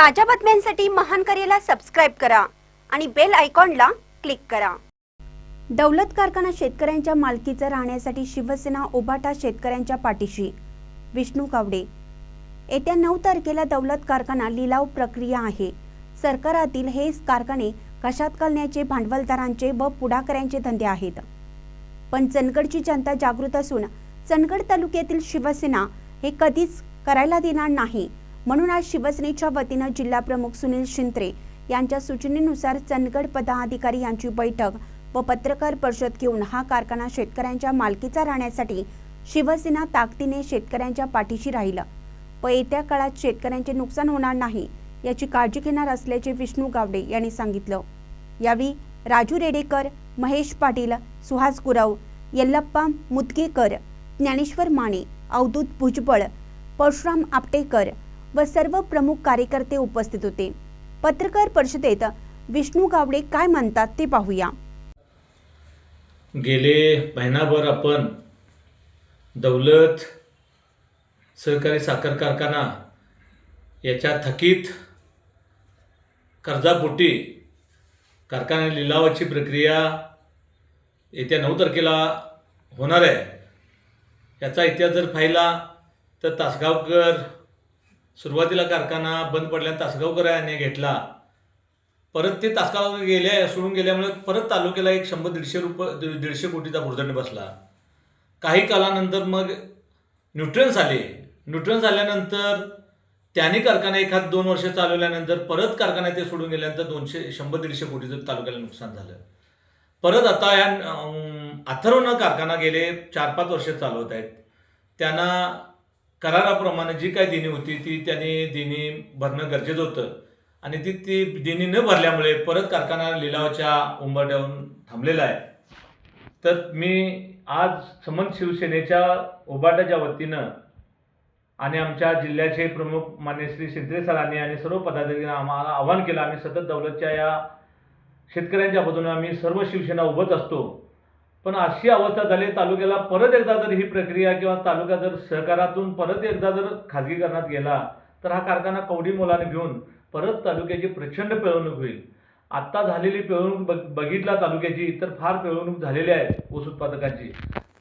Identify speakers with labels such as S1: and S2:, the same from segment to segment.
S1: ताज्या बातम्यांसाठी महान करेला सबस्क्राईब करा आणि बेल आयकॉनला क्लिक करा. दौलत कारखाना शेतकऱ्यांच्या मालकीचं राहण्यासाठी शिवसेना उभाटा शेतकऱ्यांच्या पाठीशी. विष्णू कावडे. येत्या नऊ तारखेला दौलत कारखाना लिलाव प्रक्रिया आहे. सरकारातील हे कारखाने कशात घालण्याचे भांडवलदारांचे व पुढाकऱ्यांचे धंदे आहेत. पण चंदगडची जनता जागृत असून चंदगड तालुक्यातील शिवसेना हे कधीच करायला देणार नाही. म्हणून आज शिवसेनेच्या वतीनं जिल्हाप्रमुख सुनील शिंत्रे यांच्या सूचनेनुसार चंदगड पदाधिकारी यांची बैठक व पत्रकार परिषद घेऊन हा कारखाना शेतकऱ्यांच्या मालकीचा राहण्यासाठी शिवसेना ताकदीने शेतकऱ्यांच्या पाठीशी राहिलं. व येत्या काळात शेतकऱ्यांचे नुकसान होणार नाही याची काळजी घेणार असल्याचे विष्णू गावडे यांनी सांगितलं. यावेळी राजू रेडेकर महेश पाटील सुहास गुरव यल्लप्पा मुदगेकर ज्ञानेश्वर माने अवधूत भुजबळ परशुराम आपटेकर व सर्व प्रमुख कार्यकर्ते उपस्थित होते. पत्रकार परिषदेत विष्णू गावडे काय म्हणतात ते पाहूया.
S2: गेले महिनाभर आपण दौलत सहकारी साखर कारखाना याच्या थकीत कर्जापोटी कारखाना लिलावाची प्रक्रिया येत्या नऊ तारखेला होणार आहे. याचा इतिहास जर पाहिला तर तासगावकर सुरुवातीला कारखाना बंद पडल्यानं तासगावकर याने घेतला. परत ते तासगाव गेल्या सोडून गेल्यामुळे परत तालुक्याला एक शंभर दीडशे रुपये दीडशे कोटीचा भुर्दंड बसला. काही कालानंतर मग न्यूट्रन्स आले. न्यूट्रन्स आल्यानंतर त्याने कारखाना एखाद दोन वर्ष चालवल्यानंतर परत कारखाना ते सोडून गेल्यानंतर दोनशे शंभर दीडशे कोटीचं तालुक्याला नुकसान झालं. परत आता ह्या अथर्वनं कारखाना गेले चार पाच वर्ष चालवत आहेत. त्यांना कराराप्रमाणे जी काय देणी होती ती त्यांनी देणी भरणं गरजेचं होतं. आणि ती ती देणी न भरल्यामुळे परत कारखाना लिलावाच्या उंबरठ्यावरून थांबलेला आहे. तर मी आज समंत शिवसेनेच्या उभाटाच्या वतीनं आणि आमच्या जिल्ह्याचे प्रमुख मान्य श्री शिंदे सरांनी आणि सर्व पदाधिकाऱ्यांनी आम्हाला आवाहन केलं. आम्ही सतत दौलतच्या या शेतकऱ्यांच्या बाजूने आम्ही सर्व शिवसेना उभत असतो. पण अशी अवस्था झाली तालुक्याला परत एकदा जर ही प्रक्रिया किंवा तालुका जर सहकारातून परत एकदा जर खाजगीकरणात गेला तर हा कारखाना कवडी मोलाने घेऊन परत तालुक्याची प्रचंड पिळवणूक होईल. आत्ता झालेली पिळवणूक बघ बघितला तालुक्याची तर फार पिळवणूक झालेली आहे ऊस उत्पादकांची.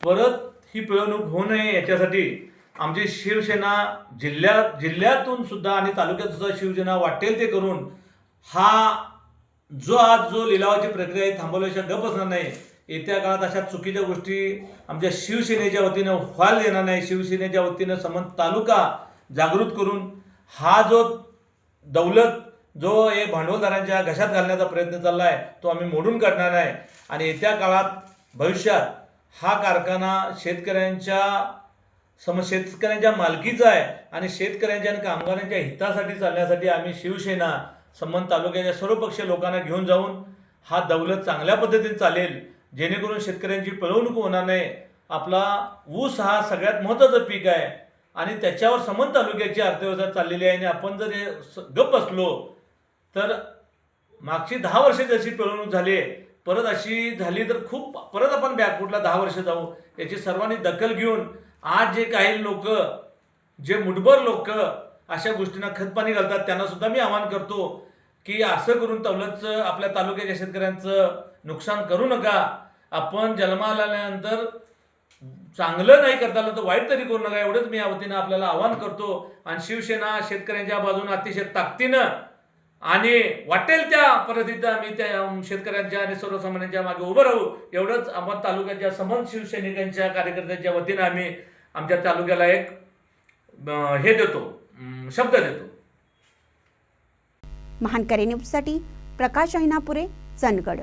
S2: परत ही पिळवणूक होऊ नये याच्यासाठी आमची शिवसेना जिल्ह्यात जिल्ह्यातून सुद्धा आणि तालुक्यात सुद्धा शिवसेना वाटेल ते करून हा जो आज जो लिलावाची प्रक्रिया आहे थांबवल्याशिवाय गप असणार नाही. येत्या काळात अशा चुकीच्या गोष्टी आमच्या शिवसेनेच्या वतीनं व्हायला येणार नाही. शिवसेनेच्या वतीनं समंत तालुका जागृत करून हा जो दौलत जो हे भांडवलदारांच्या घशात घालण्याचा प्रयत्न चालला आहे तो आम्ही मोडून काढणार आहे आणि येत्या काळात भविष्यात हा कारखाना शेतकऱ्यांच्या सम शेतकऱ्यांच्या मालकीचा आहे आणि शेतकऱ्यांच्या आणि कामगारांच्या हितासाठी चालण्यासाठी आम्ही शिवसेना संबंध तालुक्याच्या सर्वपक्षीय लोकांना घेऊन जाऊन हा दौलत चांगल्या पद्धतीने चालेल. जेणेकरून शेतकऱ्यांची पिळवणूक होणार नाही. आपला ऊस हा सगळ्यात महत्त्वाचं पीक आहे आणि त्याच्यावर समंत तालुक्याची अर्थव्यवस्था चाललेली आहे आणि आपण जर हे स- गप्प बसलो तर मागची दहा वर्षे जशी पिळवणूक झाली आहे, परत अशी झाली तर खूप परत आपण बॅकफुटला दहा वर्ष जाऊ याची सर्वांनी दखल घेऊन आज जे काही लोक जे मुठभर लोक अशा गोष्टींना खतपाणी घालतात त्यांना सुद्धा मी आवाहन करतो की असं करून तवलतचं आपल्या तालुक्याच्या शेतकऱ्यांचं नुकसान करू नका. आपण जन्माला आल्यानंतर चांगलं नाही करता आलं तर वाईट तरी करू नका. एवढंच मी या वतीनं आपल्याला आवाहन करतो. आणि शिवसेना शेतकऱ्यांच्या बाजूने अतिशय ताकदीनं आणि वाटेल त्या पद्धतीनं आम्ही त्या शेतकऱ्यांच्या आणि सर्वसामान्यांच्या मागे उभं राहू. एवढंच आपण तालुक्याच्या समंत शिवसैनिकांच्या कार्यकर्त्यांच्या वतीनं आम्ही आमच्या तालुक्याला एक हे देतो शब्द देतो.
S1: महानकरे न्यूजसाठी प्रकाश अहिनापुरे चंदगड.